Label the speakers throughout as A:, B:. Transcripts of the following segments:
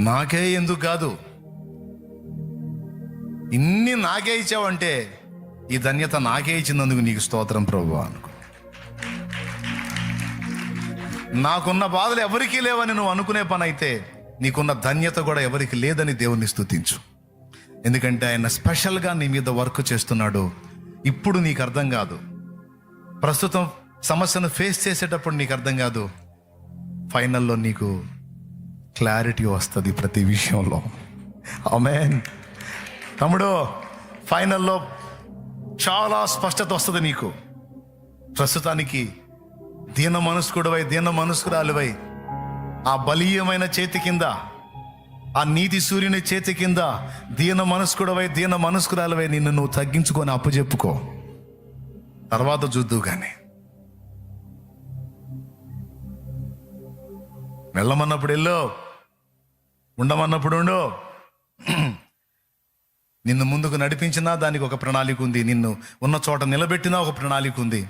A: నాకే ఎందుకు కాదు? ఇన్ని నాకే ఇచ్చావంటే ఈ ధన్యత నాకే ఇచ్చినందుకు నీకు స్తోత్రం ప్రభు అనుకో నాకున్న బాధలు ఎవరికీ లేవని నువ్వు అనుకునే పని అయితే నీకున్న ధన్యత కూడా ఎవరికి లేదని దేవుని స్థుతించు ఎందుకంటే ఆయన స్పెషల్గా నీ మీద వర్క్ చేస్తున్నాడు. ఇప్పుడు నీకు అర్థం కాదు. ప్రస్తుతం సమస్యను ఫేస్ చేసేటప్పుడు నీకు అర్థం కాదు. ఫైనల్లో నీకు క్లారిటీ వస్తుంది ప్రతి విషయంలో. అమెన్ తమ్ముడు ఫైనల్లో చాలా స్పష్టత వస్తుంది నీకు. ప్రస్తుతానికి దీన మనస్కుడవై దీన మనస్కురాలువై ఆ బలీయమైన చేతి కింద ఆ నీతి సూర్యుని చేతి కింద దీన మనస్కుడవై దీన మనస్కురాలువై నిన్ను నువ్వు తగ్గించుకొని అప్పచెప్పుకో తర్వాత చూద్దు కానీ వెళ్ళమన్నప్పుడు వెళ్ళు. ఉండమన్నప్పుడు ఉండు. నిన్ను ముందుకు నడిపించినా దానికి ఒక ప్రణాళిక ఉంది. నిన్ను ఉన్న చోట నిలబెట్టినా ఒక ప్రణాళిక ఉంది.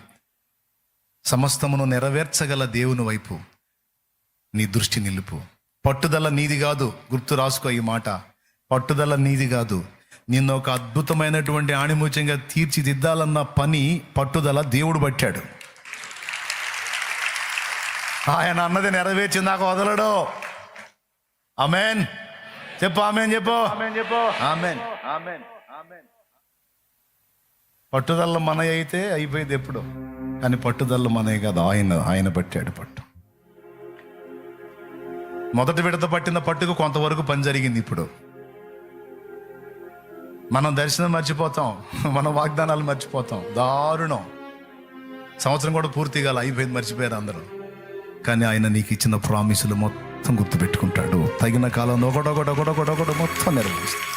A: సమస్తమును నెరవేర్చగల దేవుని వైపు నీ దృష్టి నిలుపు. పట్టుదల నీది కాదు గుర్తు రాసుకో ఈ మాట. పట్టుదల నీది కాదు. నిన్ను ఒక అద్భుతమైనటువంటి ఆణిముత్యంగా తీర్చిదిద్దాలన్న పని పట్టుదల దేవుడు పట్టాడు. ఆయన అన్నది నెరవేర్చింది నాకు వదలడు. అమెన్ చెప్పు ఆమెన్ చెప్పు. ఆమెన్ పట్టుదల మన అయితే అయిపోయింది ఎప్పుడు? కానీ పట్టుదల మనే కాదు ఆయన ఆయన పట్టాడు పట్టు. మొదటి విడత పట్టిన పట్టుకు కొంతవరకు పని జరిగింది ఇప్పుడు. మనం దర్శనం మర్చిపోతాం మన వాగ్దానాలు మర్చిపోతాం. దారుణం. సంవత్సరం కూడా పూర్తి కాల అయిపోయింది మర్చిపోయారు అందరూ. కానీ ఆయన నీకు ఇచ్చిన ప్రామిసులు మొత్తం గుర్తుపెట్టుకుంటాడు. తగిన కాలంలో ఒకటొకటి ఒకటొకటి ఒకటి మొత్తం నెరవేరుస్తాడు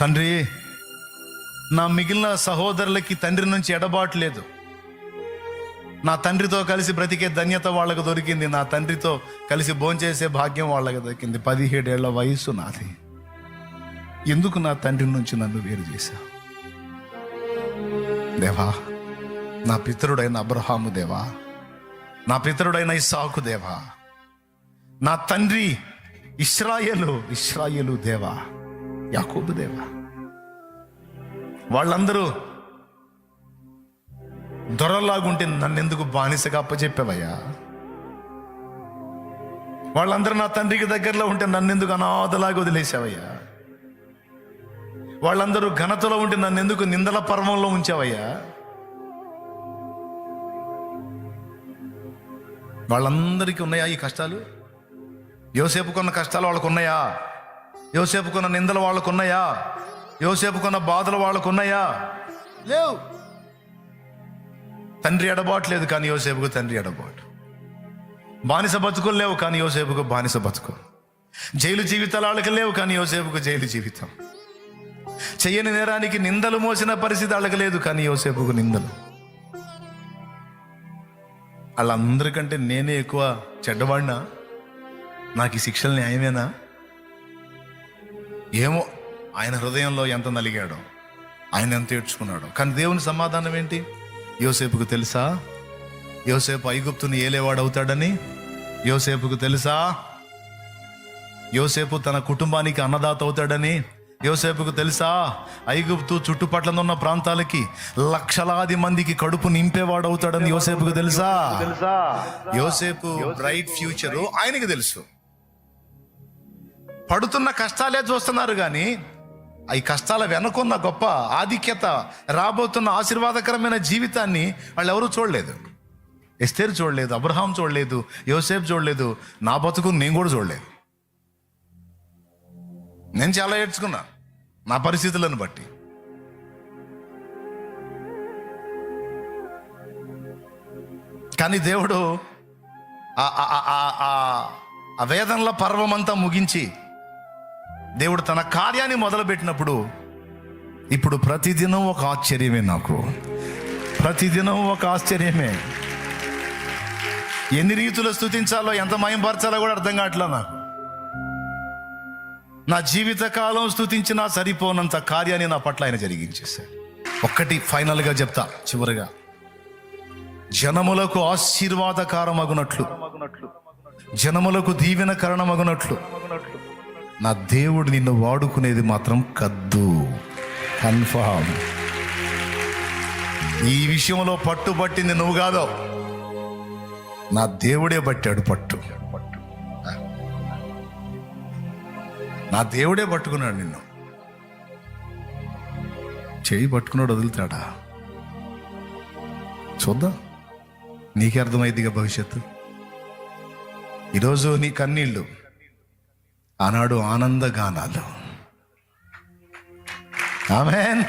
A: తండ్రి నా మిగిలిన సహోదరులకి తండ్రి నుంచి ఎడబాటు లేదు. నా తండ్రితో కలిసి బ్రతికే ధన్యత వాళ్ళకు దొరికింది. నా తండ్రితో కలిసి భోంచేసే భాగ్యం వాళ్ళకి దొరికింది. పదిహేడేళ్ళ వయసు నాది. ఎందుకు నా తండ్రి నుంచి నన్ను వేరు చేశావు? దేవా నా పితరుడైన అబ్రహాము దేవా నా పితరుడైన ఇసాకు దేవా నా తండ్రి ఇస్రాయేలు ఇస్రాయేలు దేవా యాకూబు దేవా. వాళ్ళందరూ దొరలాగుంటే నన్నెందుకు బానిసగా అప్పచెప్పావయ్యా వాళ్ళందరూ నా తండ్రికి దగ్గరలో ఉంటే నన్నెందుకు అనాథలాగా వదిలేసావయ్యా? వాళ్ళందరూ ఘనతలో ఉంటే నన్నెందుకు నిందల పర్వంలో ఉంచావయ్యా? వాళ్ళందరికీ ఉన్నాయా ఈ కష్టాలు? యోసేపుకున్న కష్టాలు వాళ్ళకు ఉన్నాయా యోసేపుకున్న నిందలు వాళ్ళకు ఉన్నాయా యోసేపుకున్న బాధలు వాళ్ళకు ఉన్నాయా లేవు. తండ్రి ఎడబాట్లేదు కానీ యోసేపుకు తండ్రి ఎడబాటు. బానిస బతుకులు లేవు కానీ యోసేపుకు బానిస బతుకు. జైలు జీవితాలు వాళ్ళకి లేవు కానీ యోసేపుకు జైలు జీవితం. చెయ్యని నేరానికి నిందలు మోసిన పరిస్థితి వాళ్ళకి లేదు కానీ యోసేపుకు నిందలు. వాళ్ళందరికంటే నేనే ఎక్కువ చెడ్డవాడినా? నాకు ఈ శిక్షలు న్యాయమేనా? ఏమో ఆయన హృదయంలో ఎంత నలిగాడో ఆయన ఎంత ఏడ్చుకున్నాడు. కానీ దేవుని సమాధానం ఏంటి? యోసేపుకు తెలుసా? యోసేపు ఐగుప్తుని ఏలేవాడు అవుతాడని? యోసేపుకు తెలుసా? యోసేపు తన కుటుంబానికి అన్నదాత అవుతాడని? యోసేపుకు తెలుసా? ఐగుప్తు చుట్టుపట్ల ఉన్న ప్రాంతాలకి లక్షలాది మందికి కడుపు నింపేవాడు అవుతాడని యోసేపుకు తెలుసా? యోసేపు బ్రైట్ ఫ్యూచర్ ఆయనకి తెలుసు. పడుతున్న కష్టాలే చూస్తున్నారు కానీ ఈ కష్టాల వెనుకున్న గొప్ప ఆధిక్యత రాబోతున్న ఆశీర్వాదకరమైన జీవితాన్ని వాళ్ళు ఎవరూ చూడలేదు. ఎస్తేరు చూడలేదు అబ్రహాం చూడలేదు యోసేపు చూడలేదు నా బతుకు నేను కూడా చూడలేదు. నేను చాలా ఏడ్చుకున్నా. నా పరిస్థితులను బట్టి. కానీ దేవుడు ఆ- వేదనల పర్వమంతా ముగించి దేవుడు తన కార్యాన్ని మొదలుపెట్టినప్పుడు ఇప్పుడు ప్రతిదినం ఒక ఆశ్చర్యమే నాకు. ప్రతిదినం ఒక ఆశ్చర్యమే. ఎన్ని రీతులు స్థుతించాలో ఎంత మయంపరచాలో కూడా అర్థం కావట్లా నాకు. నా జీవిత కాలం సరిపోనంత కార్యాన్ని నా పట్ల ఆయన జరిగించేశాడు. ఒక్కటి ఫైనల్గా చెప్తా చివరిగా. జనములకు ఆశీర్వాదకారమగునట్లు జనములకు దీవెన కారణమగునట్లు నా దేవుడు నిన్ను వాడుకునేది మాత్రం కద్దు. కన్ఫామ్. ఈ విషయంలో పట్టుబట్టింది నువ్వు కాదో. నా దేవుడే పట్టాడు పట్టు. నా దేవుడే పట్టుకున్నాడు నిన్ను. చేయి పట్టుకున్నాడు వదులుతాడా చూద్దాం. నీకే అర్థమైందిగా భవిష్యత్తు? ఈరోజు నీ కన్నీళ్ళు ఆనాడు ఆనంద గానాలు ఆమెన్.